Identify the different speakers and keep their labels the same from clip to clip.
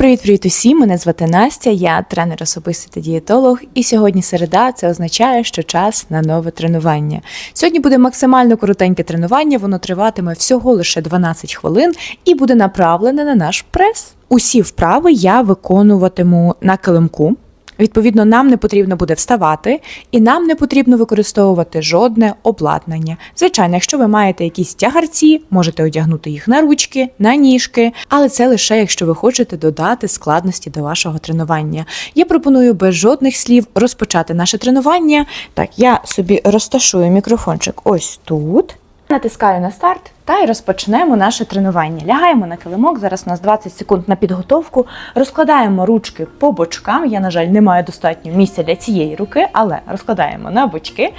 Speaker 1: Привіт-привіт усім! Мене звати Настя, я тренер особистий та дієтолог, і сьогодні середа це означає, що час на нове тренування. Сьогодні буде максимально коротеньке тренування, воно триватиме всього лише 12 хвилин і буде направлене на наш прес. Усі вправи я виконуватиму на килимку. Відповідно, нам не потрібно буде вставати, і нам не потрібно використовувати жодне обладнання. Звичайно, якщо ви маєте якісь тягарці, можете одягнути їх на ручки, на ніжки, але це лише якщо ви хочете додати складності до вашого тренування. Я пропоную без жодних слів розпочати наше тренування. Так, я собі розташую мікрофончик ось тут. Натискаю на старт та й розпочнемо наше тренування. Лягаємо на килимок. Зараз у нас 20 секунд на підготовку. Розкладаємо ручки по бочкам. Я, на жаль, не маю достатньо місця для цієї руки, але розкладаємо на бочки.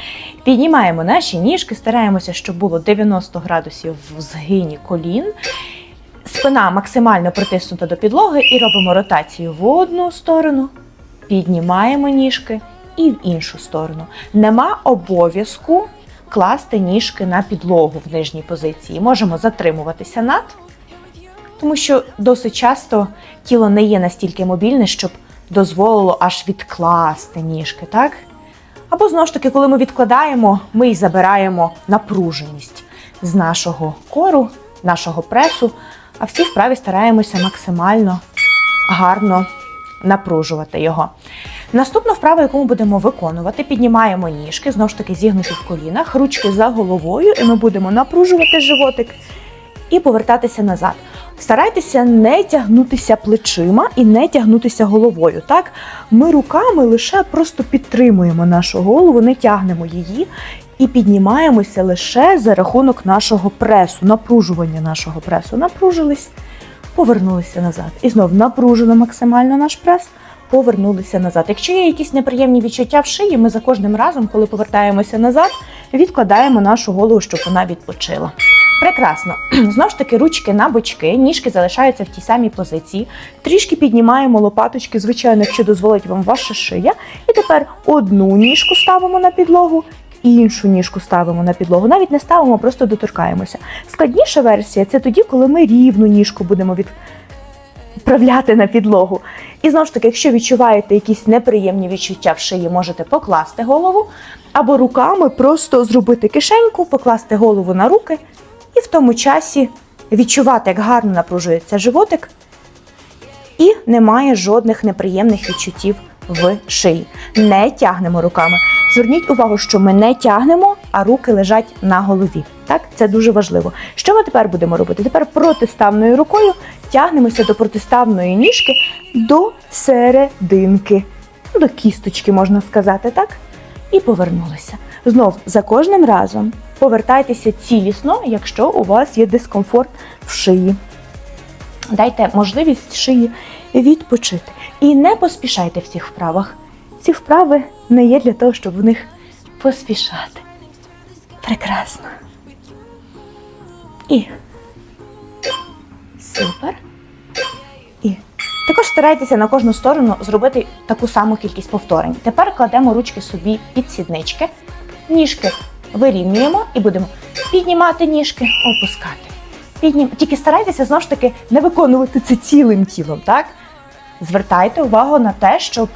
Speaker 1: Піднімаємо наші ніжки, стараємося, щоб було 90 градусів в згині колін. Спина максимально притиснута до підлоги і робимо ротацію в одну сторону, піднімаємо ніжки і в іншу сторону. Нема обов'язку класти ніжки на підлогу в нижній позиції. Можемо затримуватися над, тому що досить часто тіло не є настільки мобільне, щоб дозволило аж відкласти ніжки, так? Або знову ж таки, коли ми відкладаємо, ми й забираємо напруженість з нашого кору, нашого пресу, а в цій вправі стараємося максимально гарно напружувати його. Наступна вправа, яку ми будемо виконувати, піднімаємо ніжки, знову ж таки зігнуті в колінах, ручки за головою, і ми будемо напружувати животик і повертатися назад. Старайтеся не тягнутися плечима і не тягнутися головою. Так, ми руками лише просто підтримуємо нашу голову, не тягнемо її і піднімаємося лише за рахунок нашого пресу, напружування нашого пресу. Напружились, повернулися назад. І знов напружено максимально наш прес. Повернулися назад. Якщо є якісь неприємні відчуття в шиї, ми за кожним разом, коли повертаємося назад, відкладаємо нашу голову, щоб вона відпочила. Прекрасно. Знову ж таки, ручки на бочки, ніжки залишаються в тій самій позиції. Трішки піднімаємо лопаточки, звичайно, якщо дозволить вам ваша шия. І тепер одну ніжку ставимо на підлогу, іншу ніжку ставимо на підлогу. Навіть не ставимо, просто доторкаємося. Складніша версія це тоді, коли ми рівну ніжку будемо від вправляти на підлогу. І знову ж таки, якщо відчуваєте якісь неприємні відчуття в шиї, можете покласти голову, або руками просто зробити кишеньку, покласти голову на руки, і в тому часі відчувати, як гарно напружується животик, і немає жодних неприємних відчуттів в шиї. Не тягнемо руками. Зверніть увагу, що ми не тягнемо, а руки лежать на голові. Так, це дуже важливо. Що ми тепер будемо робити? Тепер протиставною рукою тягнемося до протиставної ніжки до серединки, Ну, до кісточки, можна сказати, так? І повернулися. Знов за кожним разом повертайтеся цілісно, якщо у вас є дискомфорт в шиї. Дайте можливість шиї відпочити. І не поспішайте в цих вправах. Ці вправи не є для того, щоб в них поспішати. Прекрасно. І супер. І також старайтеся на кожну сторону зробити таку саму кількість повторень. Тепер кладемо ручки собі під сіднички, ніжки вирівнюємо і будемо піднімати ніжки, опускати. Піднім... Тільки старайтеся знову ж таки не виконувати це цілим тілом, так? Звертайте увагу на те, щоб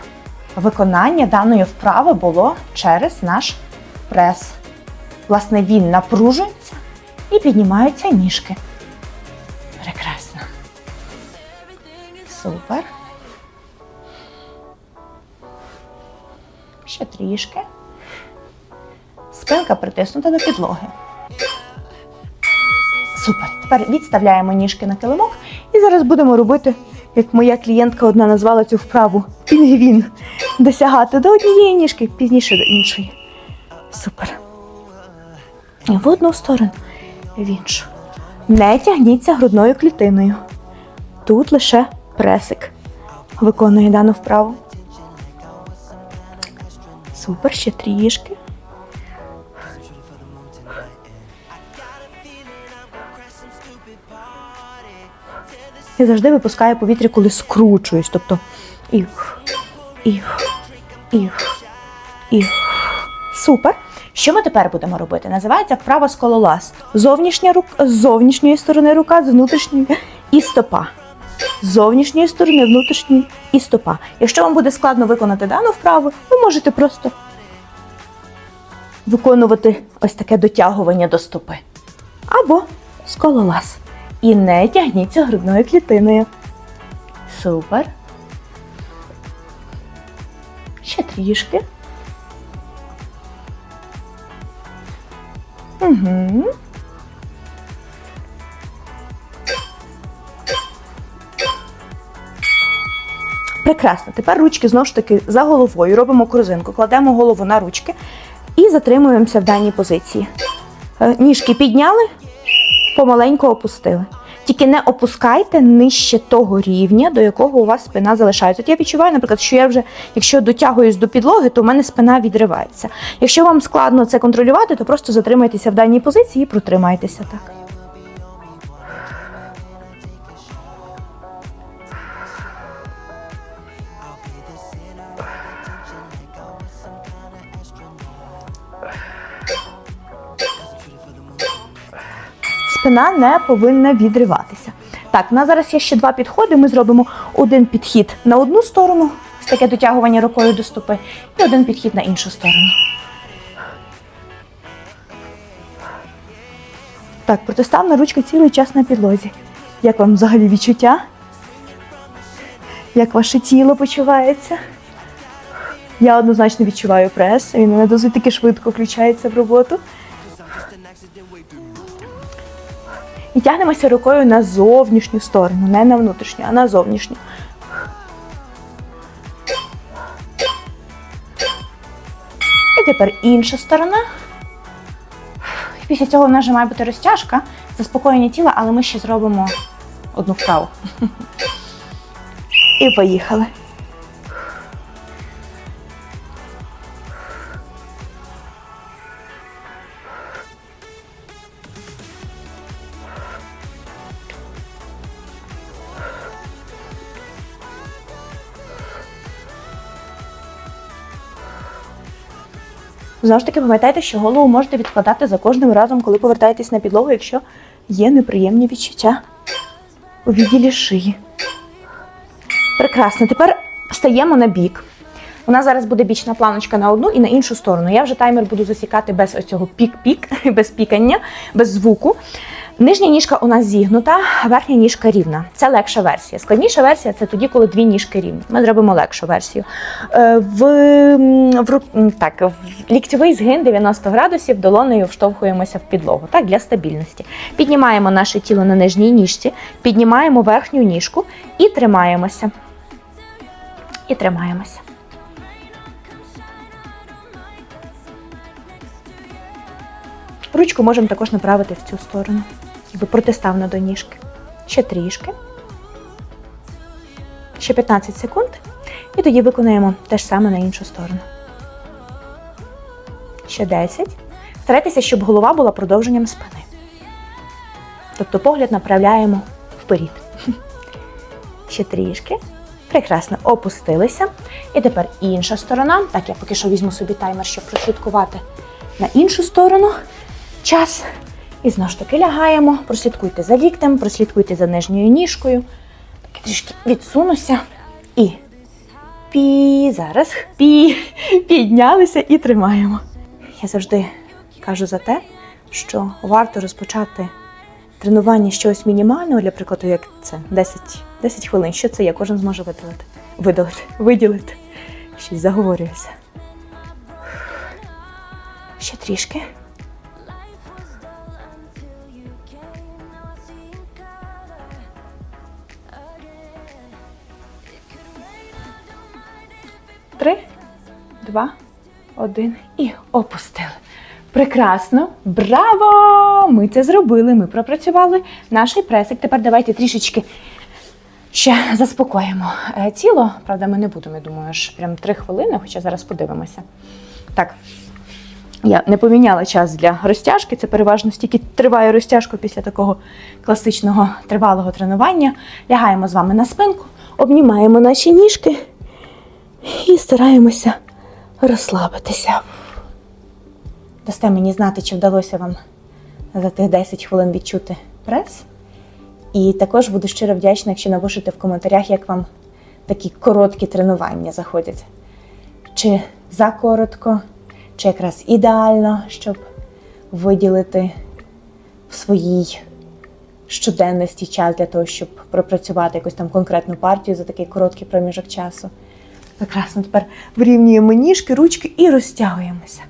Speaker 1: виконання даної вправи було через наш прес. Власне, він напружується і піднімаються ніжки. Прекрасно. Супер. Ще трішки. Спинка притиснута до підлоги. Супер. Тепер відставляємо ніжки на килимок і зараз будемо робити, як моя клієнтка одна назвала цю вправу пінгвін. Досягати до однієї ніжки, пізніше до іншої. Супер. І в одну сторону, в іншу. Не тягніться грудною клітиною. Тут лише пресик виконує дану вправу. Супер, ще трішки. Я завжди випускаю повітря, коли скручуюсь. Тобто і, і, і, і. Супер. Що ми тепер будемо робити? Називається вправа скалолаз. Зовнішня рука, з зовнішньої сторони рука, з внутрішньої і стопа.
Speaker 2: з зовнішньої сторони, внутрішньої і стопа. Якщо вам буде складно виконати дану вправу, ви можете просто виконувати ось таке дотягування до стопи. Або скалолаз. І не тягніться грудною клітиною. Супер. Ще трішки. Угу. Прекрасно. Тепер ручки знову ж таки за головою. Робимо корзинку, кладемо голову на ручки і затримуємося в даній позиції. Е, Ніжки підняли, помаленьку опустили. Тільки не опускайте нижче того рівня, до якого у вас спина залишається. От я відчуваю, наприклад, що я вже, якщо дотягуюсь до підлоги, то у мене спина відривається. Якщо вам складно це контролювати, то просто затримайтеся в даній позиції і протримайтеся так. Спина не повинна відриватися. Так, у нас зараз є ще два підходи. Ми зробимо один підхід на одну сторону, таке дотягування рукою до стопи, і один підхід на іншу сторону. Так, протиставна ручка цілий час на підлозі. Як вам взагалі відчуття? Як ваше тіло почувається? Я однозначно відчуваю прес, він мене досить таки швидко включається в роботу. І тягнемося рукою на зовнішню сторону, не на внутрішню, а на зовнішню. І тепер інша сторона. Після цього в нас вже має бути розтяжка, заспокоєння тіла, але ми ще зробимо одну вправу. І поїхали. Знову ж таки, пам'ятайте, що голову можете відкладати за кожним разом, коли повертаєтесь на підлогу, якщо є неприємні відчуття у відділі шиї. Прекрасно. Тепер стаємо на бік. У нас зараз буде бічна планочка на одну і на іншу сторону. Я вже таймер буду засікати без ось цього пік-пік, без пікання, без звуку. Нижня ніжка у нас зігнута, верхня ніжка рівна. Це легша версія. Складніша версія це тоді, коли дві ніжки рівні. Ми зробимо легшу версію. Е, В, в, так, в ліктьовий згин 90 градусів долонею вштовхуємося в підлогу так, для стабільності. Піднімаємо наше тіло на нижній ніжці, піднімаємо верхню ніжку і тримаємося. І тримаємося. Ручку можемо також направити в цю сторону, якби протиставно до ніжки. Ще трішки. Ще 15 секунд. І тоді виконуємо те ж саме на іншу сторону. Ще 10. Старайтеся, щоб голова була продовженням спини. Тобто погляд направляємо вперед. Ще трішки. Прекрасно. Опустилися. І тепер інша сторона. Так, я поки що візьму собі таймер, щоб прослідкувати на іншу сторону. Час. І знову ж таки лягаємо. Прослідкуйте за ліктем, прослідкуйте за нижньою ніжкою. Так, трішки відсунуся. І пі. Зараз пі. Піднялися і тримаємо. Я завжди кажу за те, що варто розпочати тренування чогось мінімального, для прикладу, як це 10, 10 хвилин. Що це є? Кожен зможе видалити. Видалити, виділити. Щось заговорююся. Ще трішки. Два, один і опустили. Прекрасно! Браво! Ми це зробили. Ми пропрацювали наш пресик. Тепер давайте трішечки ще заспокоїмо е, тіло. Правда, ми не будемо, я думаю, аж прям три хвилини, хоча зараз подивимося. Так, я не поміняла час для розтяжки. Це переважно стільки триває розтяжка після такого класичного тривалого тренування. Лягаємо з вами на спинку, обнімаємо наші ніжки і стараємося розслабитися. Дасте мені знати, чи вдалося вам за тих 10 хвилин відчути прес. І також буду щиро вдячна, якщо напишете в коментарях, як вам такі короткі тренування заходять. Чи закоротко, чи якраз ідеально, щоб виділити в своїй щоденності час для того, щоб пропрацювати якусь там конкретну партію за такий короткий проміжок часу. Прекрасно, тепер вирівнюємо ніжки, ручки і розтягуємося.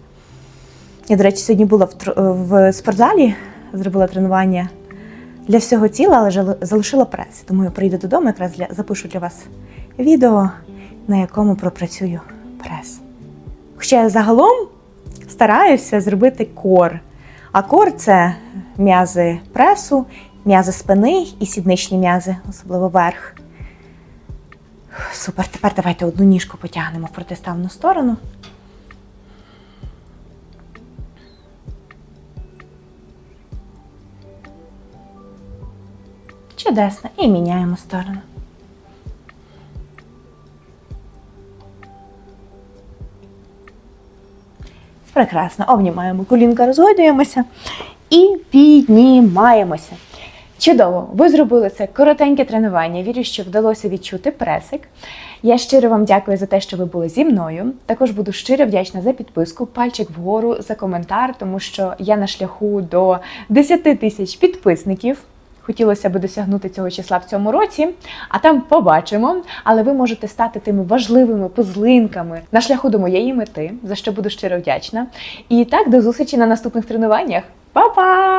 Speaker 2: Я, до речі, сьогодні була в, спортзалі, зробила тренування для всього тіла, але залишила прес. Тому я прийду додому, якраз для, запишу для вас відео, на якому пропрацюю прес. Хоча я загалом стараюся зробити кор. А кор це м'язи пресу, м'язи спини і сідничні м'язи, особливо верх. Супер, тепер давайте одну ніжку потягнемо в протиставну сторону. Чудесно. І міняємо сторону. Прекрасно. Обнімаємо колінка, розгойдуємося і піднімаємося. Чудово, ви зробили це коротеньке тренування. Вірю, що вдалося відчути пресик. Я щиро вам дякую за те, що ви були зі мною. Також буду щиро вдячна за підписку, пальчик вгору, за коментар, тому що я на шляху до 10 тисяч підписників. Хотілося б досягнути цього числа в цьому році, а там побачимо. Але ви можете стати тими важливими позлинками на шляху до моєї мети, за що буду щиро вдячна. І так, до зустрічі на наступних тренуваннях. Па-па!